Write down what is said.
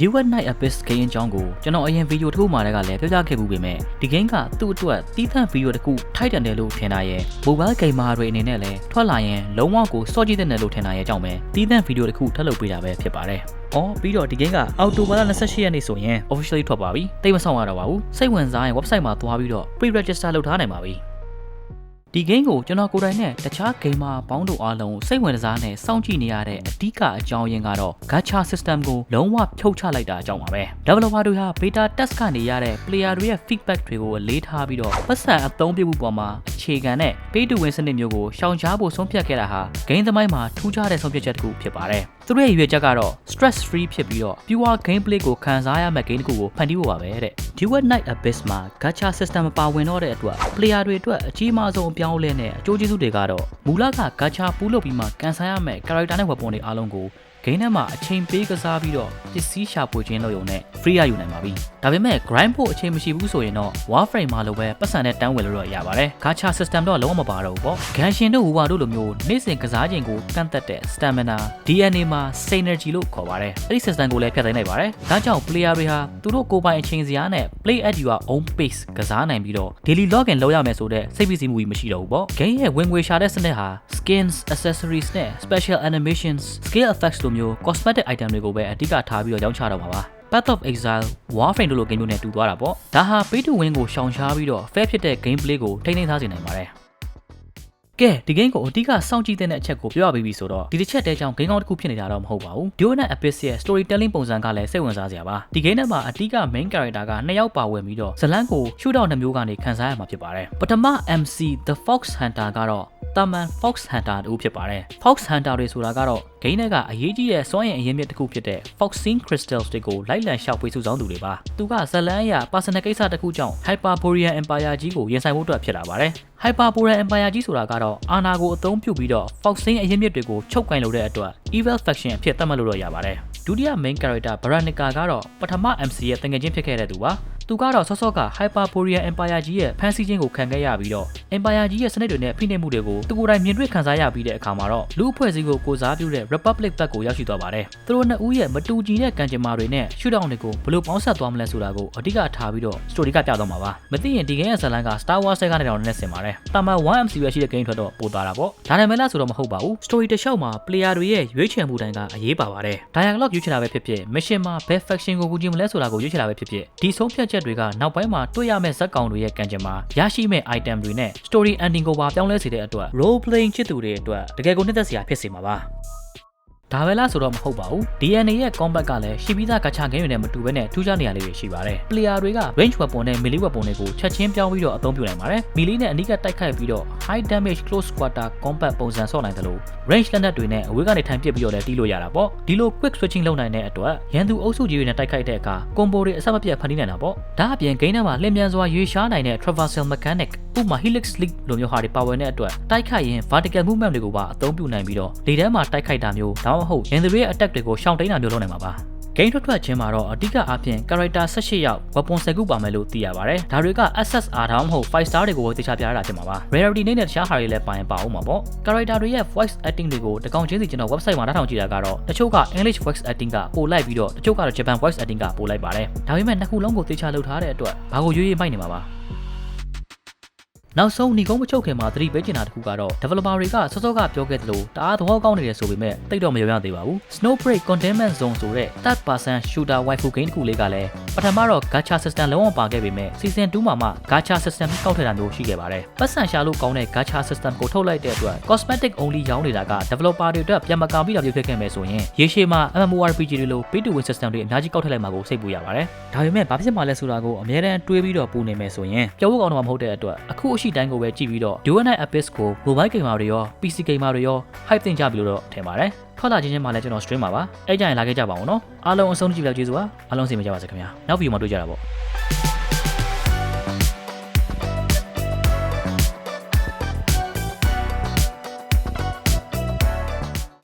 Duet Night Abyss ဂိမ်းအကြောင်းကိုကျွန်တော်အရင်ဗီဒီယိုတစ်ခုမှတည်းကလည်းပြောပြခဲ့မှုပေမဲ့ဒီဂိမ်းကသူ့အတွက်တီးသန့်ဗီဒီယိုတစ်ခုထိုက်တန်တယ်လို့ထင်တာရဲ့ Mobile Gamer တွေအနေနဲ့လည်းထွက်လာရင်လုံးဝကိုစော့ကြည့်တဲ့နယ်လို့ထင်တာရဲ့အကြောင်းပဲတီးသန့်ဗီဒီယိုတစ်ခုထပ်လုပ်ပေးတာပဲဖြစ်ပါတယ်။အော်ပြီးတော့ဒီဂိမ်းကအောက်တိုဘာလ28ရက်နေ့ဆိုရင် officially ထွက်ပါပြီ။တိတ်မဆောင်ရတော့ပါဘူး။စိတ်ဝင်စားရင် website မှာသွားပြီးတော့ pre-register လုပ်ထားနိုင်ပါပြီ။ ဒီဂိမ်းကိုကျွန်တော်ကိုယ်တိုင်နဲ့တခြားဂိမ်းမာပေါင်းတို့အားလုံးစိတ်ဝင်စားနဲ့စောင့်ကြည့်နေရတဲ့အဓိကအကြောင်းရင်းကတော့ gacha system ကိုလုံးဝဖြုတ်ချလိုက်တာအကြောင်းပါပဲ developer တွေဟာ beta test ကနေရတဲ့ player တွေရဲ့ feedback တွေကိုအလေးထားပြီးတော့ပတ်စံအသုံးပြုမှုပေါ်မှာအခြေခံတဲ့ pay to win စနစ်မျိုးကိုရှောင်ရှားဖို့ဆုံးဖြတ်ခဲ့တာဟာဂိမ်းသမိုင်းမှာထူးခြားတဲ့ဆုံးဖြတ်ချက်တစ်ခုဖြစ်ပါတယ် သူတို့ရဲ့ရွေချက်ကတော့ stress free ဖြစ်ပြီးတော့ pure gameplay ကိုခံစားရမယ့် game တစ်ခုကိုဖန်တီးဖို့ပါပဲတဲ့ Duet Night Abyss မှာ gacha system မပါဝင်တော့တဲ့အတွက် player တွေအတွက်အကြီးမားဆုံးအပြောင်းအလဲနဲ့အကျိုးကျေးဇူးတွေကတော့မူလက gacha ပူးလုပ်ပြီးမှကန်ဆယ်ရမယ့် character နဲ့ weapon တွေအားလုံးကို ဂိမ်းထဲမှာအချိန်ပေးကစားပြီးတော့ပစ္စည်းရှာဖွေခြင်းလုပ်ရုံနဲ့ free ရယူနိုင်ပါပြီ။ဒါပေမဲ့ grind ဖို့အချိန်မရှိဘူးဆိုရင်တော့ Warframe မှာလိုပဲပတ်စံနဲ့တန်းဝင်လို့တော့ရပါတယ်။ gacha system တော့လုံးဝမပါတော့ဘူးပေါ့။ဂန်ရှင်တို့ဟူပါတို့လိုမျိုးနေ့စဉ်ကစားခြင်းကိုကန့်သက်တဲ့ stamina DNA မှာ synergy လို့ခေါ်ပါတယ်။အဲ့ဒီ system ကိုလည်းဖျက်သိမ်းလိုက်ပါတယ်။ဒါကြောင့် player တွေဟာသူတို့ကိုယ်ပိုင်အချိန်စရာနဲ့ play at your own pace ကစားနိုင်ပြီးတော့ daily login လုပ်ရမယ်ဆိုတဲ့စိတ်ပစ္စည်းမှုကြီးမရှိတော့ဘူးပေါ့။ game ရဲ့ဝင်ငွေရှာတဲ့စနစ်ဟာ skins accessories နဲ့ special animations skill effects လိုမျိုး cosmetic item တွေကိုပဲအဓိကထားပြီးတော့ရောင်းချတော့မှာပါ Path of Exile Warframe တို့လို game မျိုးနဲ့တူသွားတာပေါ့ဒါဟာ pay to win ကိုရှောင်ရှားပြီးတော့ fair ဖြစ်တဲ့ gameplay ကိုထိန်းသိမ်းထားစေနိုင်ပါတယ်ကဲဒီ game ကိုအဓိကစောင့်ကြည့်တဲ့အချက်ကိုပြောပြပေးပြီဆိုတော့ဒီတစ်ချက်တည်းကြောင့် game ကောင်းတစ်ခုဖြစ်နေတာတော့မဟုတ်ပါဘူး Duo နဲ့ Abyss ရဲ့ storytelling ပုံစံကလည်းစိတ်ဝင်စားစရာပါဒီ game ထဲမှာအဓိက main character ကနှစ်ယောက်ပါဝင်ပြီးတော့ဇလန်းကို shootout နှမျိုးကနေခန်းစားရမှာဖြစ်ပါတယ်ပထမ MC The Fox Hunter ကတော့ တာမန် Fox Hunter တူဖြစ်ပါတယ် Fox Hunter တွေဆိုတာကတော့ဂိမ်းထဲကအရေးကြီးတဲ့စွမ်းရည်အရင်းမြစ်တစ်ခုဖြစ်တဲ့ Foxine Crystals တွေကိုလိုက်လံရှောက်ပွေစုဆောင်းသူတွေပါသူကဇလန်းအရာ personal ကိစ္စတစ်ခုကြောင့် Hyperborean Empire ကြီးကိုရင်ဆိုင်ဖို့အတွက်ဖြစ်လာပါတယ် Hyperborean Empire ကြီးဆိုတာကတော့အာနာကိုအသုံးပြုပြီးတော့ Foxine အရင်းမြစ်တွေကိုချုပ်ကင်လုပ်တဲ့အတွက် Evil Faction အဖြစ်သတ်မှတ်လို့တော့ရပါတယ်ဒုတိယ main character Veronica ကတော့ပထမ MC ရဲ့တငယ်ချင်းဖြစ်ခဲ့တဲ့သူပါ သူကတော့ဆော့ဆော့က Hyperborean Empire ကြီးရဲ့ဖန်ဆီးခြင်းကိုခံခဲ့ရပြီးတော့ Empire ကြီးရဲ့စနစ်တွေနဲ့ဖိနှိပ်မှုတွေကိုသူကိုယ်တိုင်မြင်တွေ့ခံစားရပြီးတဲ့အခါမှာတော့လူအဖွဲ့အစည်းကိုကိုစားပြုတဲ့ Republic ဘက်ကိုရောက်ရှိသွားပါတယ်။သူတို့နှစ်ဦးရဲ့မတူညီတဲ့ကံကြမ္မာတွေနဲ့ရှုထောင့်တွေကိုဘယ်လိုပေါင်းဆက်သွားမလဲဆိုတာကိုအဓိကထားပြီးတော့ story ကပြသွားမှာပါ။မသိရင်ဒီ game ရဲ့ဇာတ်လမ်းက Star Wars ကနေတောင်နဲ့ဆင်ပါတယ်။တာမန် 1MC ပဲရှိတဲ့ game ထွက်တော့ပိုသွားတာပေါ့။ဒါနဲ့မဲလားဆိုတော့မဟုတ်ပါဘူး။ story တစ်လျှောက်မှာ player တွေရဲ့ရွေးချယ်မှုတိုင်းကအရေးပါပါတယ်။ dialogue ရွေးချယ်တာပဲဖြစ်ဖြစ် mission မှာဘယ် faction ကိုကူညီမလဲဆိုတာကိုရွေးချယ်တာပဲဖြစ်ဖြစ်ဒီဆုံးဖြတ်ချက်တွေကနောက်ပိုင်းမှာတွေ့ရမယ့်ဇက်ကောင်တွေရဲ့ကံကြမ္မာရရှိမယ့် item တွေနဲ့ story ending ကိုပါပြောင်းလဲစေတဲ့အတွက် role playing ချစ်သူတွေအတွက်တကယ်ကိုနှစ်သက်စရာဖြစ်စေမှာပါ ဒါပဲလားဆိုတော့မဟုတ်ပါဘူး DNA ရဲ့ combat ကလည်းရှိပြီးသားဂါချာဂိမ်းတွေနဲ့မတူဘဲနဲ့ထူးခြားနေရာလေးတွေရှိပါတယ် player တွေက range weapon နဲ့ melee weapon တွေကိုချက်ချင်းပြောင်းပြီးတော့အသုံးပြုနိုင်ပါတယ် melee နဲ့အနီးကတိုက်ခိုက်ပြီးတော့ high damage close quarter combat ပုံစံဆော့နိုင်သလို range လက်နက်တွေနဲ့အဝေးကနေထိုင်ပစ်ပြီးတော့လည်းတီးလို့ရတာပေါ့ဒီလို quick switching လုပ်နိုင်တဲ့အတွက်ရန်သူအုပ်စုကြီးတွေနဲ့တိုက်ခိုက်တဲ့အခါ combo တွေအဆက်မပြတ်ဖန်တီးနိုင်တာပေါ့ဒါအပြင်ဂိမ်းထဲမှာလျင်မြန်စွာရွေရှားနိုင်တဲ့ traversal mechanic ဥပမာ helix leak လိုမျိုးဟာတွေပါဝင်တဲ့အတွက်တိုက်ခိုက်ရင် vertical movement တွေကိုပါအသုံးပြုနိုင်ပြီးတော့လေထဲမှာတိုက်ခိုက်တာမျိုးဒါမှမဟုတ်ရန်သူတွေရဲ့ attack တွေကိုရှောင်တိန်တာမျိုးလုပ်နိုင်မှာပါဂိမ်းထွက်ထွက်ချင်းမှာတော့အဓိကအားဖြင့် character 18ယောက် weapon 10ခုပါမယ်လို့သိရပါတယ်။ဒါတွေက SSR ဒါမှမဟုတ်5 star တွေကိုသိချပြရတာဖြစ်မှာပါ။ rarity နဲ့တခြားဟာတွေလည်းပါရင်ပါအောင်မှာပေါ့။ character တွေရဲ့ voice acting တွေကိုတကောင်ချင်းစီကျွန်တော် website မှာနားထောင်ကြည့်တာကတော့တချို့က English voice acting ကပို့လိုက်ပြီးတော့တချို့ကတော့ Japan voice acting ကပို့လိုက်ပါတယ်။ဒါပေမဲ့နှစ်ခုလုံးကိုသိချလုပ်ထားတဲ့အတွက်ဘာကိုရွေးရွေးမိုက်နေမှာပါ။ နောက်ဆုံးညီကုန်းမချုပ်ခင်မှာသတိပေးချင်တာတခုကတော့ developer တွေကစောစောကပြောခဲ့သလိုတအားသဘောကောင်းနေတယ်ဆိုပေမဲ့တိတ်တော့မရောရသေးပါဘူး Snowbreak Containment Zone ဆိုတဲ့ third person shooter waifu game တစ်ခုလေးကလည်းပထမတော့ gacha system လုံးဝပါခဲ့ပေမဲ့ season 2မှာမှ gacha system ကောက်ထည့်တာမျိုးရှိခဲ့ပါတယ်ပတ်စံရှာလို့ကောင်းတဲ့ gacha system ကိုထုတ်လိုက်တဲ့အတွက် cosmetic only ရောင်းနေတာက developer တွေအတွက်ပြန်မကာပြီးတော့ဖြစ်ခဲ့မယ်ဆိုရင်ရေရှည်မှာ MMORPG တွေလို pay to win system တွေအများကြီးကောက်ထည့်လိုက်မှာကိုစိတ်ပူရပါတယ်ဒါပေမဲ့ဘာဖြစ်မှလဲဆိုတာကိုအများတန်းတွေးပြီးတော့ပူနေမယ်ဆိုရင်ပြောဖို့ကောင်းတော့မဟုတ်တဲ့အတွက်အခုအရှိတိုင်းကိုပဲကြည့်ပြီးတော့ Dual Night Abyss ကို mobile gamer တွေရော PC gamer တွေရော hype တင်ကြပြီလို့တော့ထင်ပါတယ်ထွက်လာချင်းချင်းမှလည်းကျွန်တော် stream ပါပါအဲ့ကြရင်လာခဲ့ကြပါဦးနော်အားလုံးအဆုံးကြည့်ပြကျေးဇူးပါအားလုံးစီမကြပါစေခင်ဗျာနောက်ဗီဒီယိုမှာတွေ့ကြတာပေါ့